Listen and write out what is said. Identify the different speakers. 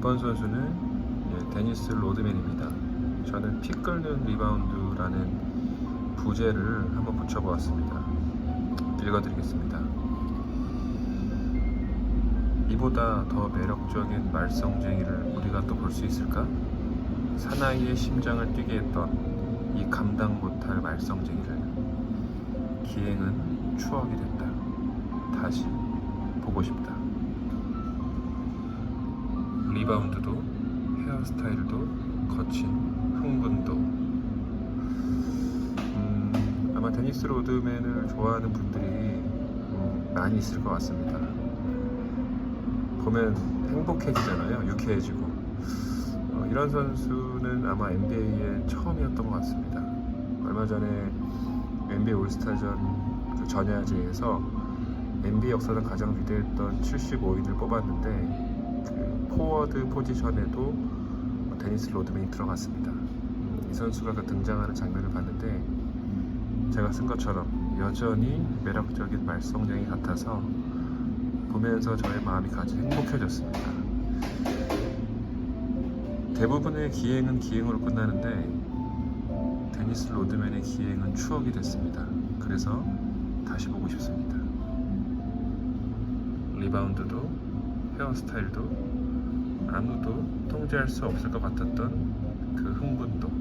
Speaker 1: 이번 선수는 예, 데니스 로드맨입니다. 저는 피 끓는 리바운드라는 부제를 한번 붙여보았습니다. 읽어드리겠습니다. 이보다 더 매력적인 말썽쟁이를 우리가 또 볼 수 있을까? 사나이의 심장을 뛰게 했던 이 감당 못할 말썽쟁이를 기행은 추억이 됐다. 다시 보고 싶다. 리바운드도 헤어스타일도 거친 흥분도 음, 아마 데니스 로드맨을 좋아하는 분들이 음, 많이 있을 것 같습니다. 보면 행복해지잖아요. 유쾌해지고 어, 이런 선수는 아마 NBA의 처음이었던 것 같습니다. 얼마 전에 NBA 올스타전 그 전야제에서 NBA 역사상 가장 위대했던 75인을 뽑았는데 그 포워드 포지션에도 데니스 로드맨이 들어갔습니다. 이 선수가 그 등장하는 장면을 봤는데 제가 쓴 것처럼 여전히 매력적인 말썽쟁이 같아서 보면서 저의 마음이 가지 행복해졌습니다. 대부분의 기행은 기행으로 끝나는데 데니스 로드맨의 기행은 추억이 됐습니다. 그래서 다시 보고 싶습니다. 리바운드도 헤어스타일도 아무도 통제할 수 없을 것 같았던 그 흥분도